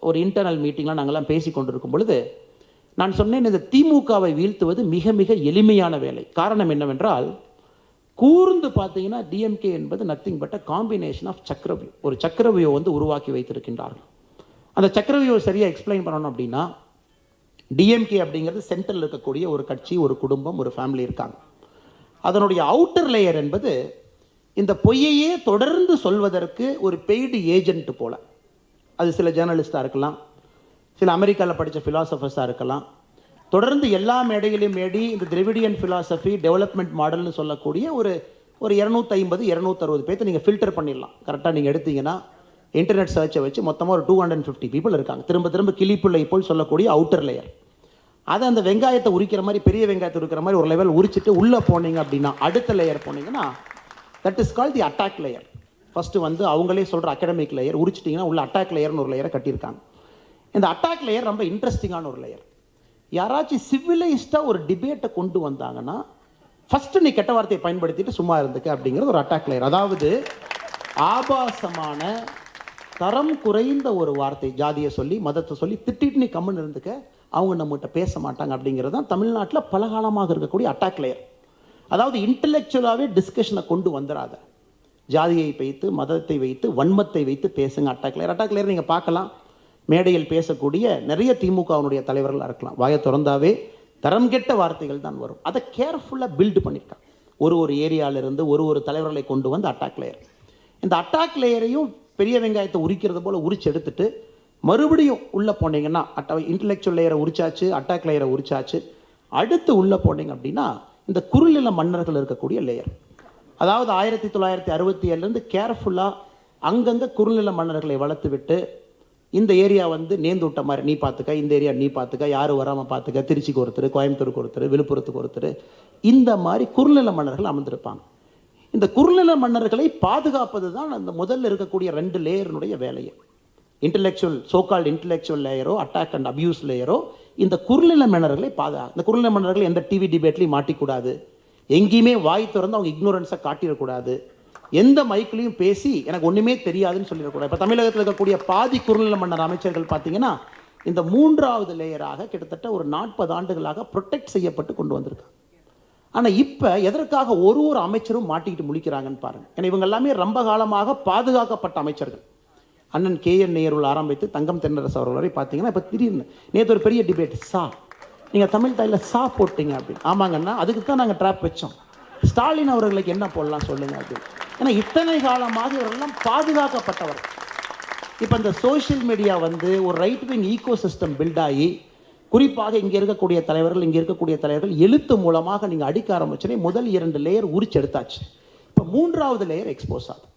ஒரு இன்டர்னல் மீட்டிங்லாம் நாங்கள்லாம் பேசி கொண்டிருக்கும் பொழுது நான் சொன்னேன் இந்த திமுகவை வீழ்த்துவது மிக மிக எளிமையான வேலை. காரணம் என்னவென்றால் கூர்ந்து பார்த்தீங்கன்னா டிஎம்கே என்பது nothing but uh combination of chakravyuh ஒரு சக்கரவியூ வந்து உருவாக்கி வைத்திருக்கின்றார்கள். அந்த சக்கரவியூ சரியாக எக்ஸ்பிளைன் பண்ணணும் அப்படின்னா டிஎம்கே அப்படிங்கிறது சென்ட்ரல் இருக்கக்கூடிய ஒரு கட்சி ஒரு குடும்பம் ஒரு ஃபேமிலி இருக்காங்க. அதனுடைய அவுட்டர் லேயர் என்பது இந்த பொய்யையே தொடர்ந்து சொல்வதற்கு ஒரு பெய்டு ஏஜென்ட் போல. அது சில ஜேர்னலிஸ்டாக இருக்கலாம் சில அமெரிக்காவில் படித்த ஃபிலாசபர்ஸாக இருக்கலாம். தொடர்ந்து எல்லா மேடைகளையும் மேடி இந்த திரவிடியன் ஃபிலாசபி டெவலப்மெண்ட் மாடல்னு சொல்லக்கூடிய ஒரு ஒரு இரநூத்தைம்பது இரநூத்தறுபது பேர்த்து நீங்கள் ஃபில்டர் பண்ணிடலாம். கரெக்டாக நீங்கள் எடுத்தீங்கன்னா இன்டர்நெட் சர்ச்சை வச்சு மொத்தமாக ஒரு டூ ஹண்ட்ரட் ஃபிஃப்டி பீப்புள் இருக்காங்க. திரும்ப திரும்ப கிளிப்புள்ளை போல் சொல்லக்கூடிய அவுட்டர் லேயர் அதை அந்த வெங்காயத்தை உரிக்கிற மாதிரி பெரிய வெங்காயத்தை உரிக்கிற மாதிரி ஒரு லெவல் உரிச்சிட்டு உள்ளே போனீங்க அப்படின்னா அடுத்த லேயர் போனீங்கன்னா that is call the attack layer first வந்து அவங்களே சொல்கிற அகாடமிக் லேயர் உரிச்சிட்டிங்கன்னா உள்ள அட்டாக் லேயர்னு ஒரு லேயரை கட்டியிருக்காங்க. இந்த அட்டாக் லேயர் ரொம்ப இன்ட்ரெஸ்டிங்கான ஒரு லேயர் யாராச்சும் சிவிலைஸ்டாக ஒரு டிபேட்டை கொண்டு வந்தாங்கன்னா ஃபஸ்ட்டு நீ கெட்ட வார்த்தையை பயன்படுத்திட்டு சும்மா இருந்துக்க அப்படிங்கிறது ஒரு அட்டாக் லேயர் அதாவது ஆபாசமான தரம் குறைந்த ஒரு வார்த்தை ஜாதியை சொல்லி மதத்தை சொல்லி திட்டிட்டு நீ கம்முன்னு இருந்துக்க அவங்க நம்மகிட்ட பேச மாட்டாங்க அப்படிங்கிறது தான் தமிழ்நாட்டில் பலகாலமாக இருக்கக்கூடிய அட்டாக் லேயர் அதாவது இன்டலெக்சுவலாகவே டிஸ்கஷனை கொண்டு வந்துடாத ஜாதியை வைத்து மதத்தை வைத்து வன்மத்தை வைத்து பேசுங்க. அட்டாக் லேயர் அட்டாக் நீங்கள் பார்க்கலாம். மேடையில் பேசக்கூடிய நிறைய திமுகவினுடைய தலைவர்களாக இருக்கலாம். வாயை திறந்தாவே தரம் கெட்ட வார்த்தைகள் தான் வரும். அதை கேர்ஃபுல்லாக பில்டு பண்ணியிருக்காங்க ஒரு ஒரு ஏரியாவிலிருந்து ஒரு ஒரு தலைவர்களை கொண்டு வந்து அட்டாக் லேயர் இந்த அட்டாக் லேயரையும் பெரிய வெங்காயத்தை உரிக்கிறது போல் உரிச்சு எடுத்துட்டு மறுபடியும் உள்ளே போனீங்கன்னா அட்டா இன்டலெக்சுவல் லேயரை உரிச்சாச்சு அட்டாக் லேயரை உரிச்சாச்சு. அடுத்து உள்ளே போனீங்க அப்படின்னா இந்த குறுநில மன்னர்கள் இருக்கக்கூடிய லேயர் அதாவது ஆயிரத்தி தொள்ளாயிரத்தி அறுபத்தி ஏழுலேருந்து கேர்ஃபுல்லாக அங்கங்கே குறுநில மன்னர்களை வளர்த்துவிட்டு இந்த ஏரியா வந்து நேர்ந்து விட்ட மாதிரி நீ பார்த்துக்க இந்த ஏரியா நீ பார்த்துக்க யாரும் வராமல் பார்த்துக்க திருச்சிக்கு ஒருத்தர் கோயம்புத்தூருக்கு ஒருத்தர் விழுப்புரத்துக்கு ஒருத்தர் இந்த மாதிரி குறுநில மன்னர்கள் அமர்ந்திருப்பாங்க. இந்த குறுநில மன்னர்களை பாதுகாப்பது தான் அந்த முதல்ல இருக்கக்கூடிய ரெண்டு லேயரினுடைய வேலையை. இன்டலெக்சுவல் சோகால்டு இன்டலெக்சுவல் லேயரோ அட்டாக் அண்ட் அப்யூஸ் லேயரோ இந்த குறுநில மன்னர்களை பாதுகா இந்த குறுநில மன்னர்கள் எந்த டிவி டிபேட்லையும் மாட்டிக்கூடாது. எங்கேயுமே வாய் திறந்து அவங்க இக்னோரன்ஸை காட்டிடக்கூடாது. எந்த மைக்கிலையும் பேசி எனக்கு ஒன்றுமே தெரியாதுன்னு சொல்லிடக்கூடாது. இப்போ தமிழகத்தில் இருக்கக்கூடிய பாதி குறுநில மன்னர் அமைச்சர்கள் பார்த்தீங்கன்னா இந்த மூன்றாவது லேயராக கிட்டத்தட்ட ஒரு நாற்பது ஆண்டுகளாக ப்ரொடெக்ட் செய்யப்பட்டு கொண்டு வந்திருக்காங்க. ஆனால் இப்போ எதற்காக ஒரு ஒரு அமைச்சரும் மாட்டிக்கிட்டு முழிக்கிறாங்கன்னு பாருங்க. ஏன்னா இவங்க எல்லாமே ரொம்ப காலமாக பாதுகாக்கப்பட்ட அமைச்சர்கள். அண்ணன் கே என் நேருள் ஆரம்பித்து தங்கம் தென்னரசு அவர்கள் வரை பார்த்தீங்கன்னா இப்போ திடீர்னு நேற்று ஒரு பெரிய டிபேட் சா நீங்கள் தமிழ் தாயில் சா போட்டீங்க அப்படின்னு ஆமாங்கன்னா அதுக்கு தான் நாங்கள் ட்ராப் வச்சோம். ஸ்டாலின் அவர்களுக்கு என்ன போடலாம் சொல்லுங்க அப்படின்னு ஏன்னா இத்தனை காலமாக இவரெல்லாம் பாதுகாக்கப்பட்டவர். இப்போ இந்த சோஷியல் மீடியா வந்து ஒரு right wing ecosystem build ஆகி குறிப்பாக இங்கே இருக்கக்கூடிய தலைவர்கள் இங்கே இருக்கக்கூடிய தலைவர்கள் எழுத்து மூலமாக நீங்கள் அடிக்க ஆரம்பிச்சோன்னே முதல் இரண்டு லேயர் உரிச்சு எடுத்தாச்சு. இப்போ மூன்றாவது லேயர் எக்ஸ்போஸ் ஆகுது.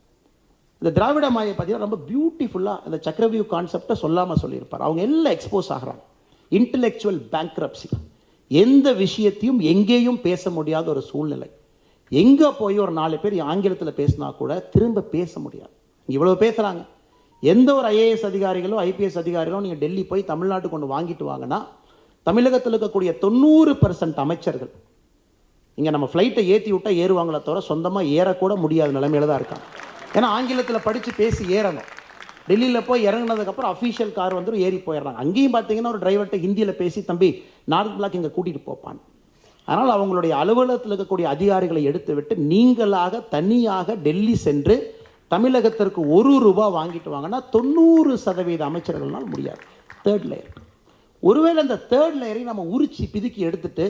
இந்த திராவிட மாயை பார்த்தீங்கன்னா ரொம்ப பியூட்டிஃபுல்லாக இந்த சக்கரவியூ கான்செப்டை சொல்லாமல் சொல்லியிருப்பார். அவங்க எல்லாம் எக்ஸ்போஸ் ஆகிறாங்க. இன்டலெக்சுவல் பேங்க்ரப்சி எந்த விஷயத்தையும் எங்கேயும் பேச முடியாத ஒரு சூழ்நிலை. எங்கே போய் ஒரு நாலு பேர் ஆங்கிலத்தில் பேசினா கூட திரும்ப பேச முடியாது. இவ்வளோ பேசுகிறாங்க எந்த ஒரு ஐஏஎஸ் அதிகாரிகளோ ஐபிஎஸ் அதிகாரிகளோ நீங்கள் டெல்லி போய் தமிழ்நாட்டுக்கு கொண்டு வாங்கிட்டு வாங்கன்னா தமிழகத்தில் இருக்கக்கூடிய தொண்ணூறு பர்சன்ட் அமைச்சர்கள் இங்கே நம்ம ஃப்ளைட்டை ஏற்றி விட்டால் ஏறுவாங்களே தவிர சொந்தமாக ஏறக்கூட முடியாத நிலைமையில தான் இருக்காங்க. ஏன்னா ஆங்கிலத்தில் படித்து பேசி ஏறணும். டெல்லியில் போய் இறங்குனதுக்கப்புறம் அஃபீஷியல் கார் வந்துடும் ஏறி போயிடுறாங்க. அங்கேயும் பார்த்தீங்கன்னா ஒரு டிரைவர்கிட்ட ஹிந்தியில் பேசி தம்பி நார்த் பிளாக் இங்கே கூட்டிகிட்டு போப்பான் அதனால் அவங்களுடைய அலுவலகத்தில் இருக்கக்கூடிய அதிகாரிகளை எடுத்துவிட்டு நீங்களாக தனியாக டெல்லி சென்று தமிழகத்திற்கு ஒரு ரூபா வாங்கிட்டு வாங்கன்னா தொண்ணூறு சதவீத அமைச்சர்கள்னால் முடியாது. தேர்ட் லேயர் ஒருவேளை அந்த தேர்ட் லேயரை நம்ம உரிச்சி பிதுக்கி எடுத்துட்டு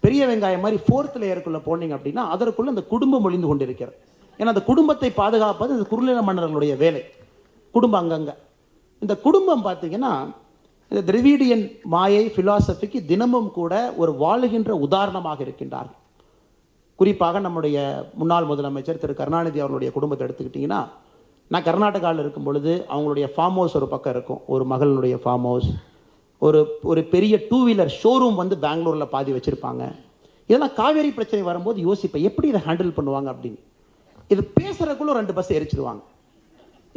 பெரிய வெங்காயம் மாதிரி ஃபோர்த் லேயருக்குள்ளே போனீங்க அப்படின்னா அதற்குள்ள அந்த குடும்பம் ஒளிந்து கொண்டிருக்கிறது. ஏன்னா அந்த குடும்பத்தை பாதுகாப்பது இந்த குறுநில மன்னர்களுடைய வேலை. குடும்பம் அங்கங்க. இந்த குடும்பம் பார்த்தீங்கன்னா இந்த திரவிடியன் மாயை ஃபிலாசபிக்கு தினமும் கூட ஒரு வாழுகின்ற உதாரணமாக இருக்கின்றார்கள். குறிப்பாக நம்முடைய முன்னாள் முதலமைச்சர் திரு கருணாநிதி அவர்களுடைய குடும்பத்தை எடுத்துக்கிட்டிங்கன்னா நான் கர்நாடகாவில் இருக்கும் பொழுது அவங்களுடைய ஃபார்ம் ஹவுஸ் ஒரு பக்கம் இருக்கும். ஒரு மகளினுடைய ஃபார்ம் ஹவுஸ் ஒரு ஒரு பெரிய டூ வீலர் ஷோரூம் வந்து பெங்களூரில் பாதி வச்சுருப்பாங்க. இதெல்லாம் காவேரி பிரச்சனை வரும்போது யோசிப்பேன் எப்படி இதை ஹேண்டில் பண்ணுவாங்க அப்படின்னு. இது பேசுகிறக்குள்ள ரெண்டு பஸ் எரிச்சிடுவாங்க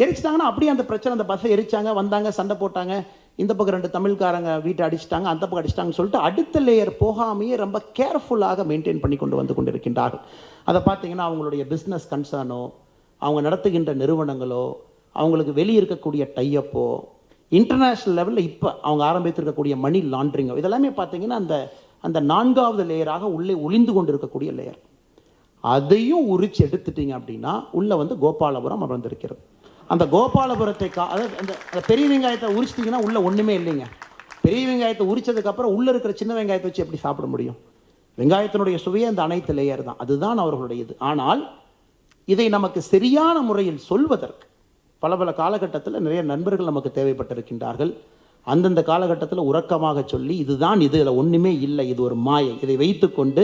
எரிச்சிட்டாங்கன்னா அப்படியே அந்த பிரச்சனை அந்த பஸ்ஸை எரிச்சாங்க வந்தாங்க சண்டை போட்டாங்க. இந்த பக்கம் ரெண்டு தமிழ்காரங்க வீட்டை அடிச்சிட்டாங்க அந்த பக்கம் அடிச்சிட்டாங்கன்னு சொல்லிட்டு அடுத்த லேயர் போகாமையே ரொம்ப கேர்ஃபுல்லாக மெயின்டைன் பண்ணி கொண்டு வந்து கொண்டிருக்கின்றார்கள். அதை பார்த்தீங்கன்னா அவங்களுடைய பிஸ்னஸ் கன்சர்னோ அவங்க நடத்துகின்ற நிறுவனங்களோ அவங்களுக்கு வெளியே இருக்கக்கூடிய டையப்போ இன்டர்நேஷ்னல் லெவலில் இப்போ அவங்க ஆரம்பித்திருக்கக்கூடிய மணி லாண்ட்ரிங்கோ இதெல்லாமே பார்த்தீங்கன்னா அந்த அந்த நான்காவது லேயராக உள்ளே ஒளிந்து கொண்டு இருக்கக்கூடிய லேயர் அதையும் உரிச்சு எடுத்துட்டீங்க அப்படின்னா உள்ளே வந்து கோபாலபுரம் அமர்ந்திருக்கிறது. அந்த கோபாலபுரத்தை கா அதாவது அந்த பெரிய வெங்காயத்தை உரிச்சிட்டிங்கன்னா உள்ளே ஒன்றுமே இல்லைங்க. பெரிய வெங்காயத்தை உரிச்சதுக்கப்புறம் உள்ளே இருக்கிற சின்ன வெங்காயத்தை வச்சு எப்படி சாப்பிட முடியும்? வெங்காயத்தினுடைய சுவையே அந்த அனைத்து லேயர் தான். அதுதான் அவர்களுடைய இது ஆனால் இதை நமக்கு சரியான முறையில் சொல்வதற்கு பல பல காலகட்டத்தில் நிறைய நண்பர்கள் நமக்கு தேவைப்பட்டிருக்கின்றார்கள். அந்தந்த காலகட்டத்தில் உறக்கமாக சொல்லி இதுதான் இது இதில் ஒன்றுமே இல்லை இது ஒரு மாயை. இதை வைத்துக்கொண்டு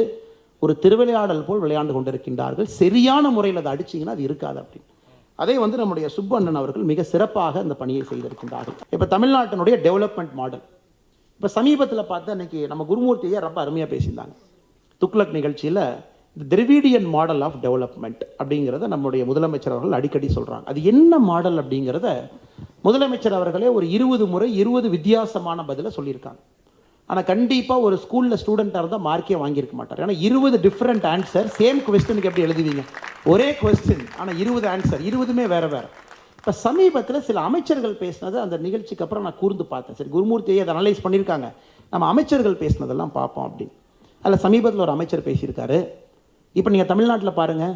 ஒரு திருவிளையாடல் போல் விளையாண்டு கொண்டிருக்கின்றார்கள். சரியான முறையில் அதை அடிச்சிங்கன்னா அது இருக்காது அப்படின்னு. அதை வந்து நம்முடைய சுப்பண்ணன் அவர்கள் மிக சிறப்பாக அந்த பணியை செய்திருக்கின்றார்கள். இப்போ தமிழ்நாட்டினுடைய டெவலப்மெண்ட் மாடல் இப்போ சமீபத்தில் பார்த்தா இன்னைக்கு நம்ம குருமூர்த்தியை ரொம்ப அருமையாக பேசியிருந்தாங்க. துக்ளக் நிகழ்ச்சியில் இந்த திரவிடியன் மாடல் ஆஃப் டெவலப்மெண்ட் அப்படிங்கிறத நம்முடைய முதலமைச்சர் அவர்கள் அடிக்கடி சொல்கிறாங்க அது என்ன மாடல் அப்படிங்கிறத முதலமைச்சர் அவர்களே ஒரு இருபது முறை இருபது வித்தியாசமான பதிலை சொல்லியிருக்காங்க. ஆனால் கண்டிப்பாக ஒரு ஸ்கூலில் ஸ்டூடெண்ட்டாக இருந்தால் மார்க்கே வாங்கியிருக்க மாட்டார். ஏன்னா இருபது டிஃப்ரெண்ட் ஆன்சர் சேம் கொஸ்டினுக்கு எப்படி எழுதுவீங்க? ஒரே கொஸ்டின் ஆனால் இருபது ஆன்சர் இருபதுமே வேறு வேறு. இப்போ சமீபத்தில் சில அமைச்சர்கள் பேசினது அந்த நிகழ்ச்சிக்கு அப்புறம் நான் கூர்ந்து பார்த்தேன். சரி குருமூர்த்தியை அதை அனலைஸ் பண்ணியிருக்காங்க. நம்ம அமைச்சர்கள் பேசினதெல்லாம் பார்ப்போம் அப்படின்னு. அதில் சமீபத்தில் ஒரு அமைச்சர் பேசியிருக்காரு. இப்போ நீங்கள் தமிழ்நாட்டில் பாருங்கள்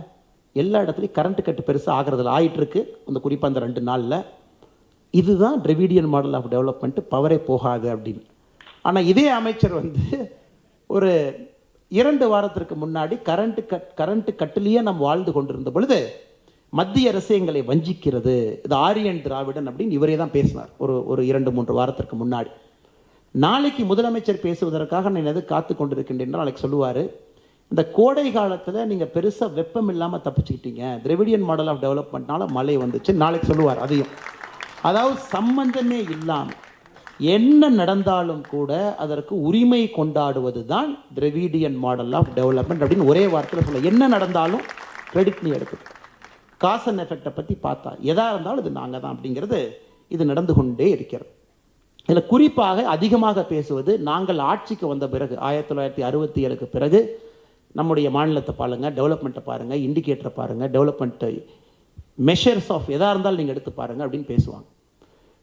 எல்லா இடத்துலையும் கரண்ட் கட்டு பெருசாக ஆகிறதுல ஆகிட்டுருக்கு அந்த குறிப்பாக அந்த ரெண்டு நாளில். இதுதான் ட்ரெவிடியன் மாடல் ஆஃப் டெவலப்மெண்ட் பவரே போகாது அப்படின்னு. ஆனால் இதே அமைச்சர் வந்து ஒரு இரண்டு வாரத்திற்கு முன்னாடி கரண்ட்டு கட் கரண்ட்டு கட்டிலேயே நாம் வாழ்ந்து கொண்டிருந்த பொழுது மத்திய அரசு எங்களை வஞ்சிக்கிறது. இது ஆரியன் திராவிடன் அப்படின்னு இவரே தான் பேசினார். ஒரு ஒரு இரண்டு மூன்று வாரத்திற்கு முன்னாடி. நாளைக்கு முதலமைச்சர் பேசுவதற்காக நான் எது காத்து கொண்டிருக்கின்றேன் நாளைக்கு சொல்லுவார் இந்த கோடை காலத்தில் நீங்கள் பெருசாக வெப்பம் இல்லாமல் தப்பிச்சுக்கிட்டீங்க. திரவிடியன் மாடல் ஆஃப் டெவலப்மெண்ட்னால மழை வந்துச்சு. நாளைக்கு சொல்லுவார் அதையும். அதாவது சம்பந்தமே இல்லாமல் என்ன நடந்தாலும் கூட அதற்கு உரிமை கொண்டாடுவது தான் திரவிடியன் மாடல் ஆஃப் டெவலப்மெண்ட் அப்படின்னு ஒரே வார்த்தையில் சொல்ல என்ன நடந்தாலும் கிரெடிட் நீ எடுக்குது காசன் எஃபெக்டை பற்றி பார்த்தா எதாக இருந்தாலும் இது நாங்கள் தான் அப்படிங்கிறது இது நடந்து கொண்டே இருக்கிறது. இதில் குறிப்பாக அதிகமாக பேசுவது நாங்கள் ஆட்சிக்கு வந்த பிறகு ஆயிரத்தி தொள்ளாயிரத்தி அறுபத்தி ஏழுக்கு பிறகு நம்முடைய மாநிலத்தை பாருங்கள் டெவலப்மெண்ட்டை பாருங்கள் இண்டிகேட்டரை பாருங்கள் டெவலப்மெண்ட்டை மெஷர்ஸ் ஆஃப் எதாக இருந்தாலும் நீங்கள் எடுத்து பாருங்கள் அப்படின்னு பேசுவாங்க.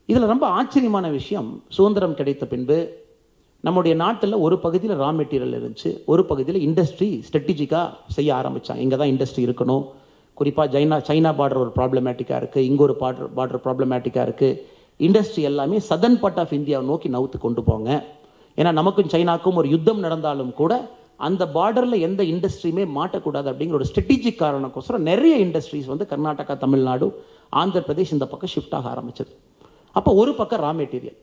இதில் ரொம்ப ஆச்சரியமான விஷயம் சுதந்திரம் கிடைத்த பின்பு நம்முடைய நாட்டில் ஒரு பகுதியில் ரா மெட்டீரியல் இருந்துச்சு ஒரு பகுதியில் இண்டஸ்ட்ரி ஸ்ட்ரெட்டிஜிக்காக செய்ய ஆரம்பித்தாங்க இங்கே தான் இண்டஸ்ட்ரி இருக்கணும். குறிப்பாக சைனா சைனா பார்டர் ஒரு ப்ராப்ளமேட்டிக்காக இருக்குது இங்கே ஒரு பார்டர் பார்டர் ப்ராப்ளமேட்டிக்காக இருக்குது இண்டஸ்ட்ரி எல்லாமே சதன் பார்ட் ஆஃப் இந்தியாவை நோக்கி நவுத்து கொண்டு போங்க. ஏன்னா நமக்கும் சைனாக்கும் ஒரு யுத்தம் நடந்தாலும் கூட அந்த பார்டரில் எந்த இண்டஸ்ட்ரியுமே மாட்டக்கூடாது அப்படிங்கிற ஒரு ஸ்ட்ரெட்டிஜிக் காரணக்கோசரம் நிறைய இண்டஸ்ட்ரீஸ் வந்து கர்நாடகா தமிழ்நாடு ஆந்திர பிரதேஷ் இந்த பக்கம் ஷிஃப்ட் ஆக ஆரம்பிச்சது. அப்போ ஒரு பக்கம் ரா மெட்டீரியல்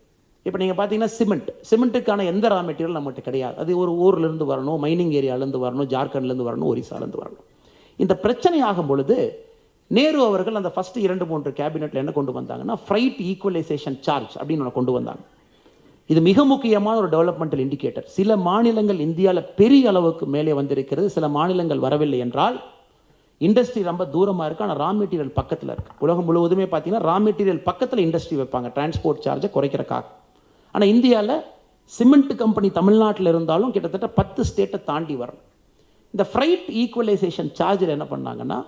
இப்போ நீங்கள் பார்த்தீங்கன்னா சிமெண்ட் சிமெண்ட்டுக்கான எந்த ரா மெட்டீரியல் நம்மகிட்ட கிடையாது. அது ஒரு ஊர்லேருந்து வரணும் மைனிங் ஏரியாலேருந்து வரணும் ஜார்க்கண்ட்லேருந்து வரணும் ஒரிசாலேருந்து வரணும். இந்த பிரச்சனை ஆகும் பொழுது நேரு அவர்கள் அந்த ஃபஸ்ட்டு இரண்டு மூன்று கேபினெட்டில் என்ன கொண்டு வந்தாங்கன்னா ஃப்ரைட் ஈக்குவலைசேஷன் சார்ஜ் அப்படின்னு ஒன்று கொண்டு வந்தாங்க. இது மிக முக்கியமான ஒரு டெவலப்மெண்டல் இண்டிகேட்டர் சில மாநிலங்கள் இந்தியாவில் பெரிய அளவுக்கு மேலே வந்திருக்கிறது சில மாநிலங்கள் வரவில்லை என்றால் இண்டஸ்ட்ரி ரொம்ப தூரமாக இருக்குது ஆனால் ரா மெட்டீரியல் பக்கத்தில் இருக்குது உலகம் முழுவதுமே பார்த்தீங்கன்னா ரா மெட்டீரியல் பக்கத்தில் இண்டஸ்ட்ரி வைப்பாங்க. டிரான்ஸ்போர்ட் சார்ஜை குறைக்கிறக்காக. ஆனால் இந்தியாவில் சிமெண்ட் கம்பெனி தமிழ்நாட்டில் இருந்தாலும் கிட்டத்தட்ட பத்து ஸ்டேட்டை தாண்டி வரணும். இந்த ஃப்ரைட் ஈக்குவலைசேஷன் சார்ஜில் என்ன பண்ணாங்கன்னா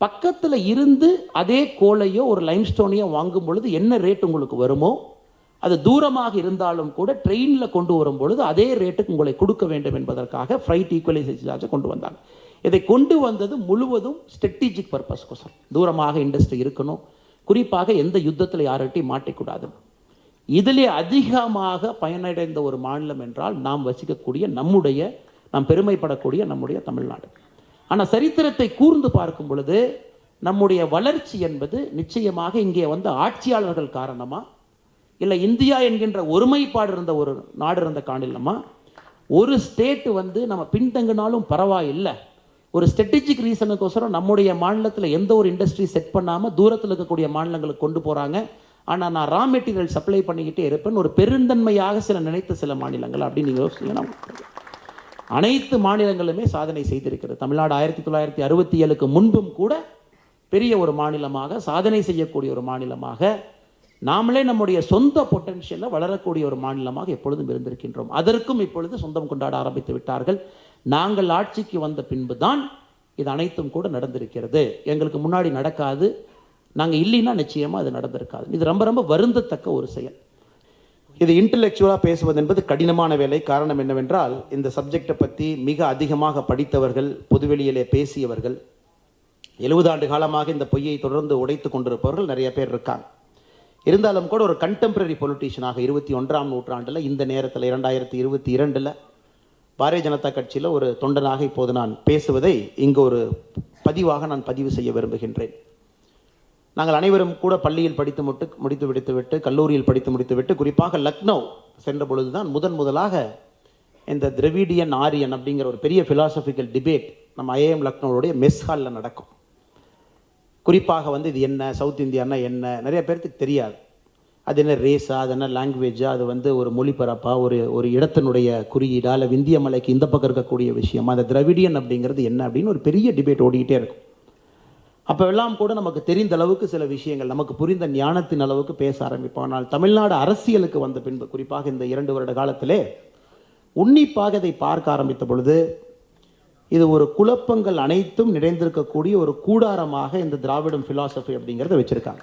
பக்கத்தில் இருந்து அதே கோலையோ ஒரு லைம்ஸ்டோனையோ வாங்கும் பொழுது என்ன ரேட் உங்களுக்கு வருமோ அது தூரமாக இருந்தாலும் கூட ட்ரெயினில் கொண்டு வரும் பொழுது அதே ரேட்டுக்கு உங்களை கொடுக்க வேண்டும் என்பதற்காக ஃப்ரைட் ஈக்குவலைசேஷன் சார்ஜை கொண்டு வந்தாங்க. இதை கொண்டு வந்தது முழுவதும் ஸ்ட்ரெட்டிஜிக் பர்பஸ்க்கோசரம் தூரமாக இண்டஸ்ட்ரி இருக்கணும். குறிப்பாக எந்த யுத்தத்தில் யார்கிட்டையும் மாட்டிக்கூடாது. இதிலே அதிகமாக பயனடைந்த ஒரு மாநிலம் என்றால் நாம் வசிக்கக்கூடிய நம்முடைய நாம் பெருமைப்படக்கூடிய நம்முடைய தமிழ்நாடு. ஆனால் சரித்திரத்தை கூர்ந்து பார்க்கும் பொழுது நம்முடைய வளர்ச்சி என்பது நிச்சயமாக இங்கே வந்த ஆட்சியாளர்கள் காரணமாக இல்லை இந்தியா என்கின்ற ஒருமைப்பாடு இருந்த ஒரு நாடு இருந்த காணிலமா ஒரு ஸ்டேட் வந்து நம்ம பின்தங்கினாலும் பரவாயில்லை. ஒரு ஸ்ட்ராட்டஜிக் ரீசனுக்கோசரம் நம்முடைய மாநிலத்தில் எந்த ஒரு இண்டஸ்ட்ரி செட் பண்ணாமல் தூரத்தில் இருக்கக்கூடிய மாநிலங்களுக்கு கொண்டு போகிறாங்க ஆனால் நான் ரா மெட்டீரியல் சப்ளை பண்ணிக்கிட்டே இருப்பேன். ஒரு பெருந்தன்மையாக சில நினைத்த சில மாநிலங்கள் அப்படின்னு நீங்கள் யோசிச்சீங்கன்னா அனைத்து மாநிலங்களுமே சாதனை செய்திருக்கிறது. தமிழ்நாடு ஆயிரத்தி தொள்ளாயிரத்தி அறுபத்தி ஏழுக்கு முன்பும் கூட பெரிய ஒரு மாநிலமாக சாதனை செய்யக்கூடிய ஒரு மாநிலமாக நாமளே நம்முடைய சொந்த பொட்டன்ஷியலில் வளரக்கூடிய ஒரு மாநிலமாக எப்பொழுதும் இருந்திருக்கின்றோம். அதற்கும் இப்பொழுது சொந்தம் கொண்டாட ஆரம்பித்து விட்டார்கள். நாங்கள் ஆட்சிக்கு வந்த பின்பு தான் இது அனைத்தும் கூட நடந்திருக்கிறது. எங்களுக்கு முன்னாடி நடக்காது. நாங்கள் இல்லைன்னா நிச்சயமாக அது நடந்திருக்காது. இது ரொம்ப ரொம்ப வருந்தத்தக்க ஒரு செயல். இது இன்டலெக்சுவலாக பேசுவது என்பது கடினமான வேலை. காரணம் என்னவென்றால் இந்த சப்ஜெக்டை பற்றி மிக அதிகமாக படித்தவர்கள் பொதுவெளியிலே பேசியவர்கள் எழுபது ஆண்டு காலமாக இந்த பொய்யை தொடர்ந்து உடைத்து கொண்டிருப்பவர்கள் நிறைய பேர் இருக்காங்க. இருந்தாலும் கூட ஒரு கண்டெம்பரரி பொலிட்டீஷியனாக இருபத்தி ஒன்றாம் நூற்றாண்டில் இந்த நேரத்தில் இரண்டாயிரத்தி இருபத்தி இரண்டில் பாரதிய ஜனதா கட்சியில் ஒரு தொண்டனாக இப்போது நான் பேசுவதை இங்கு ஒரு பதிவாக நான் பதிவு செய்ய விரும்புகின்றேன். நாங்கள் அனைவரும் கூட பள்ளியில் படித்து முட்டு முடித்து விடுத்துவிட்டு கல்லூரியில் படித்து முடித்துவிட்டு குறிப்பாக லக்னோ சென்ற பொழுதுதான் முதன் முதலாக இந்த திரவிடியன் ஆரியன் அப்படிங்கிற ஒரு பெரிய ஃபிலாசபிக்கல் டிபேட் நம்ம ஐஏஎம் லக்னோவுடைய மெஸ் ஹாலில் நடக்கும். குறிப்பாக வந்து இது என்ன சவுத் இந்தியானா என்ன நிறைய பேர்த்துக்கு தெரியாது. அது என்ன ரேஸா அது என்ன லாங்குவேஜா அது வந்து ஒரு மொழிபரப்பா ஒரு ஒரு இடத்தினுடைய குறியீடா இல்லை விந்திய மலைக்கு இந்த பக்கம் இருக்கக்கூடிய விஷயமா அந்த திரவிடியன் அப்படிங்கிறது என்ன அப்படின்னு ஒரு பெரிய டிபேட் ஓடிக்கிட்டே இருக்கும். அப்போ எல்லாம் கூட நமக்கு தெரிந்த அளவுக்கு சில விஷயங்கள் நமக்கு புரிந்த ஞானத்தின் அளவுக்கு பேச ஆரம்பிப்போம். ஆனால் தமிழ்நாடு அரசியலுக்கு வந்த பின்பு குறிப்பாக இந்த இரண்டு வருட காலத்திலே உன்னிப்பாக இதை பார்க்க ஆரம்பித்த பொழுது இது ஒரு குழப்பங்கள் அனைத்தும் நிறைந்திருக்கக்கூடிய ஒரு கூடாரமாக இந்த திராவிடம் ஃபிலாசபி அப்படிங்கிறத வச்சுருக்காங்க.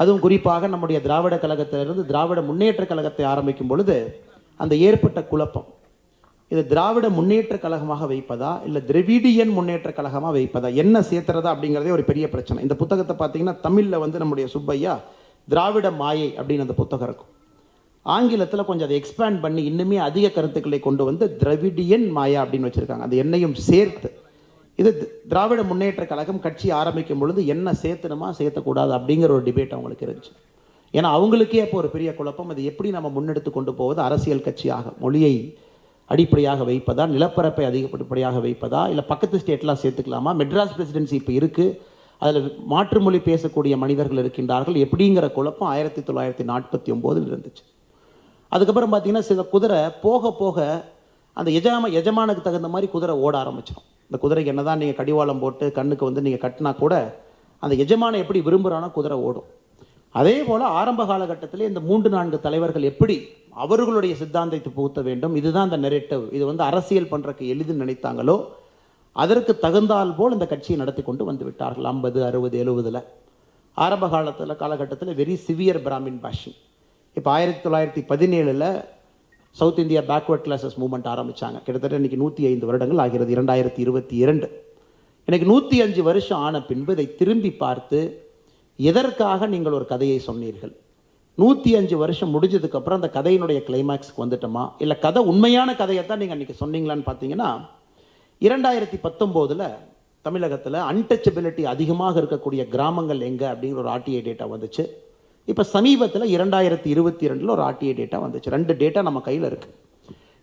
அதுவும் குறிப்பாக நம்முடைய திராவிட கழகத்திலிருந்து திராவிட முன்னேற்ற கழகத்தை ஆரம்பிக்கும் பொழுது அந்த ஏற்பட்ட குழப்பம். இது திராவிட முன்னேற்ற கழகமாக வைப்பதா இல்லை திரவிடியன் முன்னேற்ற கழகமாக வைப்பதா என்ன சேர்த்துறதா அப்படிங்கிறதே ஒரு பெரிய பிரச்சனை. இந்த புத்தகத்தை பார்த்தீங்கன்னா தமிழில் வந்து நம்முடைய சுப்பையா திராவிட மாயை அப்படின்னு அந்த புத்தகம் இருக்கும். ஆங்கிலத்தில் கொஞ்சம் அதை எக்ஸ்பேண்ட் பண்ணி இன்னுமே அதிக கருத்துக்களை கொண்டு வந்து திரவிடியன் மாயா அப்படின்னு வச்சுருக்காங்க. அந்த எண்ணையும் சேர்த்து இது திராவிட முன்னேற்ற கழகம் கட்சி ஆரம்பிக்கும் பொழுது என்ன சேர்த்தணுமா சேர்த்தக்கூடாது அப்படிங்கிற ஒரு டிபேட் அவங்களுக்கு இருந்துச்சு. ஏன்னா அவங்களுக்கே அப்போ ஒரு பெரிய குழப்பம். அது எப்படி நம்ம முன்னெடுத்து கொண்டு போவது? அரசியல் கட்சியாக மொழியை அடிப்படையாக வைப்பதா? நிலப்பரப்பை அதிகப்படிப்படையாக வைப்பதா? இல்லை பக்கத்து ஸ்டேட்லாம் சேர்த்துக்கலாமா? மெட்ராஸ் பிரசிடென்சி இப்போ இருக்குது அதில் மாற்று மொழி பேசக்கூடிய மனிதர்கள் இருக்கின்றார்கள். எப்படிங்கிற குழப்பம் ஆயிரத்தி தொள்ளாயிரத்தி நாற்பத்தி ஒம்போதில் இருந்துச்சு. அதுக்கப்புறம் பார்த்தீங்கன்னா சில குதிரை போக போக அந்த எஜாம எஜமானுக்கு தகுந்த மாதிரி குதிரை ஓட ஆரம்பிச்சிடும். இந்த குதிரைக்கு என்னதான் நீங்கள் கடிவாளம் போட்டு கண்ணுக்கு வந்து நீங்கள் கட்டினா கூட அந்த எஜமானை எப்படி விரும்புகிறானோ குதிரை ஓடும். அதே போல் ஆரம்ப காலகட்டத்தில் இந்த மூன்று நான்கு தலைவர்கள் எப்படி அவர்களுடைய சித்தாந்தத்தை புகுத்த வேண்டும்? இதுதான் இந்த நெரேட்டிவ் இது வந்து அரசியல் பண்ணுறக்கு எளிது நினைத்தாங்களோ அதற்கு தகுந்தால் போல் இந்த கட்சியை நடத்தி கொண்டு வந்து விட்டார்கள். ஐம்பது அறுபது எழுபதில். ஆரம்ப காலத்தில் காலகட்டத்தில் வெரி சிவியர் பிராமின் பாஷிங் இப்போ ஆயிரத்தி தொள்ளாயிரத்தி பதினேழில் south India backward classes movement ஆரம்பித்தாங்க கிட்டத்தட்ட இன்றைக்கி நூற்றி ஐந்து வருடங்கள் ஆகிறது. இரண்டாயிரத்தி இருபத்தி இரண்டு. எனக்கு நூற்றி அஞ்சு வருஷம் ஆன பின்பு இதை திரும்பி பார்த்து எதற்காக நீங்கள் ஒரு கதையை சொன்னீர்கள்? நூற்றி அஞ்சு வருஷம் முடிஞ்சதுக்கப்புறம் அந்த கதையினுடைய கிளைமேக்ஸ்க்கு வந்துட்டோமா? இல்லை கதை உண்மையான கதையை தான் நீங்கள் அன்றைக்கி சொன்னீங்களான்னு பார்த்தீங்கன்னா இரண்டாயிரத்தி பத்தொம்போதில் தமிழகத்தில் அன்டச்சபிலிட்டி அதிகமாக இருக்கக்கூடிய கிராமங்கள் எங்கே அப்படிங்கிற ஒரு ஆர்டிஐ டேட்டா வந்துச்சு. இப்போ சமீபத்தில் இரண்டாயிரத்தி இருபத்தி ரெண்டில் ஒரு ஆர்டிஐ டேட்டா வந்துச்சு. ரெண்டு டேட்டா நம்ம கையில் இருக்குது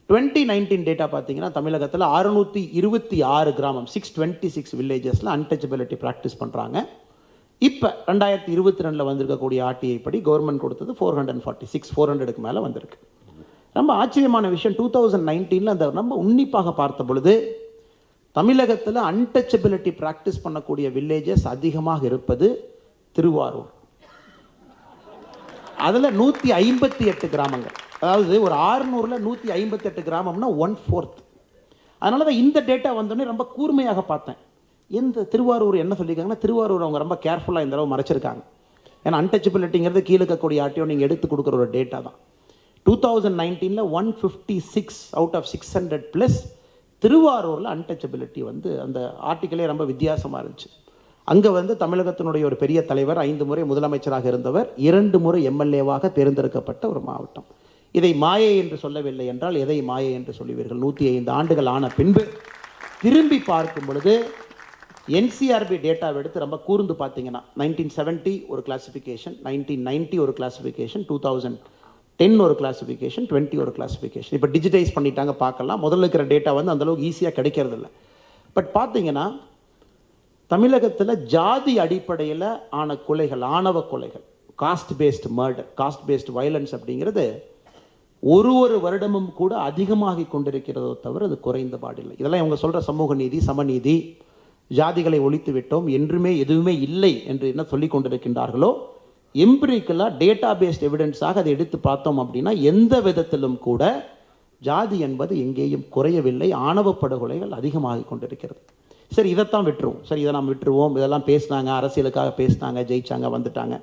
டுவெண்ட்டி நைன்டீன் டேட்டா பார்த்தீங்கன்னா தமிழகத்தில் அறுநூற்றி இருபத்தி ஆறு கிராமம் சிக்ஸ் டுவெண்ட்டி சிக்ஸ் வில்லேஜஸில் அன்டச்சபிலிட்டி ப்ராக்டிஸ் பண்ணுறாங்க இப்போ ரெண்டாயிரத்தி இருபத்தி ரெண்டில் வந்திருக்கக்கூடிய ஆர்டிஐ படி கவர்மெண்ட் கொடுத்தது four hundred forty six four ஹண்ட்ரடுக்கு மேலே வந்திருக்கு. ரொம்ப ஆச்சரியமான விஷயம். டூ தௌசண்ட் நைன்டீனில் அந்த ரொம்ப உன்னிப்பாக பார்த்த பொழுது தமிழகத்தில் அன்டச்சபிலிட்டி ப்ராக்டிஸ் பண்ணக்கூடிய வில்லேஜஸ் அதிகமாக இருப்பது திருவாரூர். அதில் நூற்றி ஐம்பத்தி எட்டு கிராமங்கள். அதாவது ஒரு ஆறுநூறில் நூற்றி ஐம்பத்தி எட்டு கிராமம்னா ஒன் ஃபோர்த் அதனால தான் இந்த டேட்டா வந்தோடனே ரொம்ப கூர்மையாக பார்த்தேன். எந்த திருவாரூர் என்ன சொல்லியிருக்காங்கன்னா திருவாரூர் அவங்க ரொம்ப கேர்ஃபுல்லாக இந்த தடவை மறைச்சிருக்காங்க. ஏன்னா அன்டச்சபிலிட்டிங்கிறது கீழே இருக்கக்கூடிய ஆட்டியோ நீங்கள் எடுத்து கொடுக்குற ஒரு டேட்டா தான். டூ தௌசண்ட் நைன்டீனில் one fifty six out of six hundred plus திருவாரூரில் அன்டச்சபிலிட்டி வந்து அந்த ஆர்டிக்கலே ரொம்ப வித்தியாசமாக இருந்துச்சு. அங்கே வந்து தமிழகத்தினுடைய ஒரு பெரிய தலைவர் ஐந்து முறை முதலமைச்சராக இருந்தவர் இரண்டு முறை எம்எல்ஏவாக தேர்ந்தெடுக்கப்பட்ட ஒரு மாவட்டம். இதை மாயை என்று சொல்லவில்லை என்றால் எதை மாயை என்று சொல்லுவீர்கள்? நூற்றி ஐந்து ஆண்டுகள் ஆன பின்பு திரும்பி பார்க்கும் பொழுது என்சிஆர்பி டேட்டாவை எடுத்து ரொம்ப கூர்ந்து பார்த்தீங்கன்னா நைன்டீன் செவன்ட்டி ஒரு கிளாஸிஃபிகேஷன் நைன்டீன் நைன்ட்டி ஒரு கிளாஸிஃபிகேஷன் டூ தௌசண்ட் டென் ஒரு கிளாஸிஃபிகேஷன் டுவெண்ட்டி ஒரு கிளாஸிஃபிகேஷன் இப்போ டிஜிட்டைஸ் பண்ணிட்டாங்க பார்க்கலாம். முதல்ல இருக்கிற டேட்டா வந்து அந்தளவுக்கு ஈஸியாக கிடைக்கிறது இல்லை பட் பார்த்தீங்கன்னா தமிழகத்தில் ஜாதி அடிப்படையில் ஆன கொலைகள் ஆணவ கொலைகள் caste based murder caste based violence அப்படிங்கிறது ஒரு ஒரு வருடமும் கூட அதிகமாகி கொண்டிருக்கிறதோ தவிர அது குறைந்த பாடில்லை. இதெல்லாம் இவங்க சொல்கிற சமூக நீதி சமநீதி ஜாதிகளை ஒழித்து விட்டோம் என்றுமே எதுவுமே இல்லை என்று என்ன சொல்லி கொண்டிருக்கின்றார்களோ எம்பிரிக்கலாக டேட்டா பேஸ்ட் எவிடன்ஸாக அதை எடுத்து பார்த்தோம் அப்படின்னா எந்த விதத்திலும் கூட ஜாதி என்பது எங்கேயும் குறையவில்லை ஆணவ படுகொலைகள் அதிகமாகி கொண்டிருக்கிறது. சரி இதைத்தான் விட்டுருவோம். சரி இதை நம்ம விட்டுருவோம். இதெல்லாம் பேசினாங்க அரசியலுக்காக பேசினாங்க ஜெயிச்சாங்க வந்துட்டாங்க.